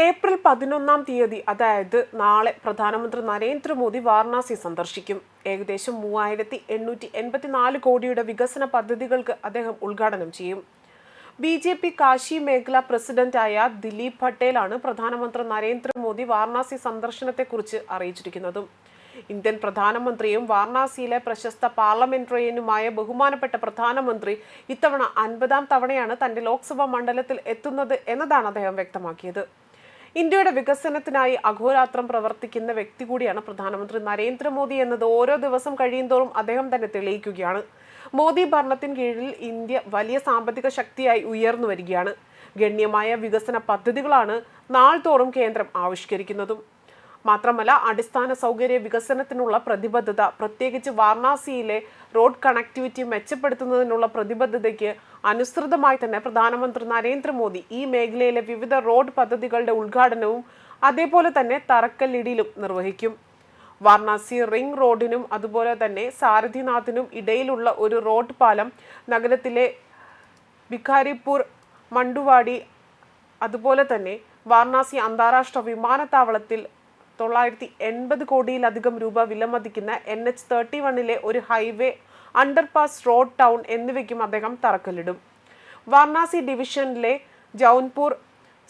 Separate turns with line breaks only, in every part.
April പതിനൊന്നാം തീയതി അതായത് നാളെ പ്രധാനമന്ത്രി നരേന്ദ്രമോദി വാരണാസി സന്ദർശിക്കും. ഏകദേശം മൂവായിരത്തി എണ്ണൂറ്റി എൺപത്തിനാല് കോടിയുടെ വികസന പദ്ധതികൾക്ക് അദ്ദേഹം ഉദ്ഘാടനം ചെയ്യും. ബി ജെ പി കാശി മേഖല പ്രസിഡന്റായ ദിലീപ് പട്ടേലാണ് പ്രധാനമന്ത്രി നരേന്ദ്രമോദി വാരണാസി സന്ദർശനത്തെക്കുറിച്ച് അറിയിച്ചിരിക്കുന്നതും. ഇന്ത്യൻ പ്രധാനമന്ത്രിയും വാരണാസിയിലെ പ്രശസ്ത പാർലമെന്ററിയനുമായ ബഹുമാനപ്പെട്ട പ്രധാനമന്ത്രി ഇത്തവണ അൻപതാം തവണയാണ് തന്റെ ലോക്സഭാ മണ്ഡലത്തിൽ എത്തുന്നത് എന്നതാണ് അദ്ദേഹം വ്യക്തമാക്കിയത്. ഇന്ത്യയുടെ വികസനത്തിനായി അഘോരാത്രം പ്രവർത്തിക്കുന്ന വ്യക്തി കൂടിയാണ് പ്രധാനമന്ത്രി നരേന്ദ്രമോദി എന്നത്. ഓരോ ദിവസം കഴിയുന്തോറും അദ്ദേഹം തന്നെ തെളിയിക്കുകയാണ്. മോദി ഭരണത്തിന് കീഴിൽ ഇന്ത്യ വലിയ സാമ്പത്തിക ശക്തിയായി ഉയർന്നു വരികയാണ്. ഗണ്യമായ വികസന പദ്ധതികളാണ് നാൾതോറും കേന്ദ്രം ആവിഷ്കരിക്കുന്നതും. മാത്രമല്ല അടിസ്ഥാന സൗകര്യ വികസനത്തിനുള്ള പ്രതിബദ്ധത പ്രത്യേകിച്ച് വാരണാസിയിലെ റോഡ് കണക്ടിവിറ്റി മെച്ചപ്പെടുത്തുന്നതിനുള്ള പ്രതിബദ്ധതയ്ക്ക് അനുസൃതമായി തന്നെ പ്രധാനമന്ത്രി നരേന്ദ്രമോദി ഈ മേഖലയിലെ വിവിധ റോഡ് പദ്ധതികളുടെ ഉദ്ഘാടനവും അതേപോലെ തന്നെ തറക്കല്ലിടിയിലും നിർവഹിക്കും. വാരണാസി റിംഗ് റോഡിനും അതുപോലെ തന്നെ സാരഥിനാഥിനും ഇടയിലുള്ള ഒരു റോഡ് പാലം നഗരത്തിലെ ബിഖാരിപ്പൂർ മണ്ടുവാടി അതുപോലെ തന്നെ വാരണാസി അന്താരാഷ്ട്ര വിമാനത്താവളത്തിൽ തൊള്ളായിരത്തി എൺപത് കോടിയിലധികം രൂപ വിലമതിക്കുന്ന എൻ എച്ച് തേർട്ടി വണ്ണിലെ ഒരു ഹൈവേ അണ്ടർപാസ് റോഡ് ടൗൺ എന്നിവയ്ക്കും അദ്ദേഹം തറക്കല്ലിടും. വാരണാസി ഡിവിഷനിലെ ജൗൻപൂർ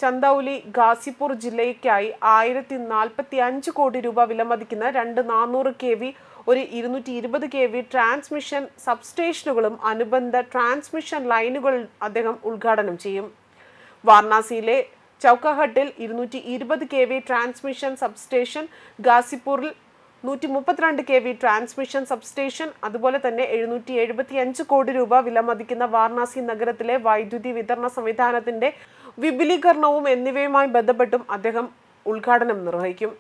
ചന്ദൌലി ഗാസിപൂർ ജില്ലയ്ക്കായി ആയിരത്തി നാൽപ്പത്തി അഞ്ച് കോടി രൂപ വിലമതിക്കുന്ന രണ്ട് നാനൂറ് കെ വി ഒരു ഇരുന്നൂറ്റി ഇരുപത് കെ വി ട്രാൻസ്മിഷൻ സബ്സ്റ്റേഷനുകളും അനുബന്ധ ട്രാൻസ്മിഷൻ ലൈനുകൾ അദ്ദേഹം ഉദ്ഘാടനം ചെയ്യും. വാരണാസിയിലെ ചൗക്കഹട്ടിൽ ഇരുന്നൂറ്റി ഇരുപത് കെ വി ട്രാൻസ്മിഷൻ സബ്സ്റ്റേഷൻ ഗാസിപ്പൂരിൽ നൂറ്റി മുപ്പത്തിരണ്ട് കെ വി ട്രാൻസ്മിഷൻ സബ്സ്റ്റേഷൻ അതുപോലെ തന്നെ എഴുന്നൂറ്റി എഴുപത്തി അഞ്ച് കോടി രൂപ വിലമതിക്കുന്ന വാരണാസി നഗരത്തിലെ വൈദ്യുതി വിതരണ സംവിധാനത്തിന്റെ വിപുലീകരണവും എന്നിവയുമായി ബന്ധപ്പെട്ടും അദ്ദേഹം ഉദ്ഘാടനം നിർവഹിക്കും.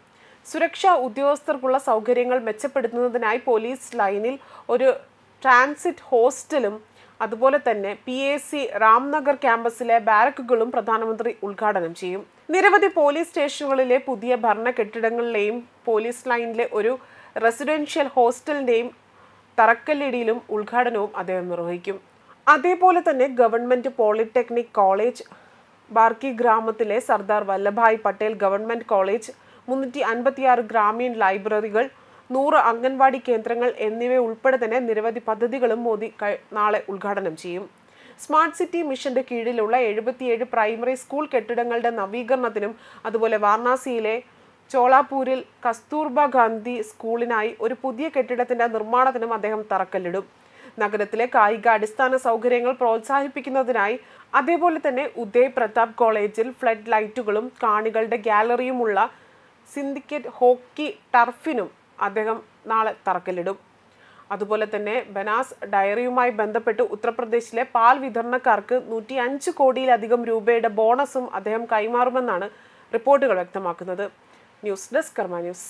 സുരക്ഷാ ഉദ്യോഗസ്ഥർക്കുള്ള സൗകര്യങ്ങൾ മെച്ചപ്പെടുത്തുന്നതിനായി പോലീസ് ലൈനിൽ ഒരു ട്രാൻസിറ്റ് ഹോസ്റ്റലും അതുപോലെ തന്നെ പി എ സി രാംനഗർ ക്യാമ്പസിലെ ബാരക്കുകളും പ്രധാനമന്ത്രി ഉദ്ഘാടനം ചെയ്യും. നിരവധി പോലീസ് സ്റ്റേഷനുകളിലെ പുതിയ ഭരണ കെട്ടിടങ്ങളിലെയും പോലീസ് ലൈനിലെ ഒരു റെസിഡൻഷ്യൽ ഹോസ്റ്റലിന്റെയും തറക്കല്ലിടിയിലും ഉദ്ഘാടനവും അദ്ദേഹം നിർവഹിക്കും. അതേപോലെ തന്നെ ഗവൺമെന്റ് പോളിടെക്നിക് കോളേജ് ബാർക്കി ഗ്രാമത്തിലെ സർദാർ വല്ലഭായ് പട്ടേൽ ഗവൺമെന്റ് കോളേജ് മുന്നൂറ്റി അൻപത്തിയാറ് ഗ്രാമീൺ ലൈബ്രറികൾ നൂറ് അംഗൻവാടി കേന്ദ്രങ്ങൾ എന്നിവ ഉൾപ്പെടെ തന്നെ നിരവധി പദ്ധതികളും മോദി നാളെ ഉദ്ഘാടനം ചെയ്യും. സ്മാർട്ട് സിറ്റി മിഷന്റെ കീഴിലുള്ള എഴുപത്തിയേഴ് പ്രൈമറി സ്കൂൾ കെട്ടിടങ്ങളുടെ നവീകരണത്തിനും അതുപോലെ വാരണാസിയിലെ ചോളാപൂരിൽ കസ്തൂർബ ഗാന്ധി സ്കൂളിനായി ഒരു പുതിയ കെട്ടിടത്തിന്റെ നിർമ്മാണത്തിനും അദ്ദേഹം തറക്കല്ലിടും. നഗരത്തിലെ കായിക അടിസ്ഥാന സൗകര്യങ്ങൾ പ്രോത്സാഹിപ്പിക്കുന്നതിനായി അതേപോലെ തന്നെ ഉദയ് പ്രതാപ് കോളേജിൽ ഫ്ലഡ് ലൈറ്റുകളും കാണികളുടെ ഗാലറിയുമുള്ള സിൻഡിക്കേറ്റ് ഹോക്കി ടർഫിനും അദ്ദേഹം നാളെ തറക്കല്ലിടും. അതുപോലെ തന്നെ ബനാസ് ഡയറിയുമായി ബന്ധപ്പെട്ട് ഉത്തർപ്രദേശിലെ പാൽ വിതരണക്കാർക്ക് നൂറ്റി അഞ്ച് കോടിയിലധികം രൂപയുടെ ബോണസും അദ്ദേഹം കൈമാറുമെന്നാണ് റിപ്പോർട്ടുകൾ വ്യക്തമാക്കുന്നത്. News desk Karma news.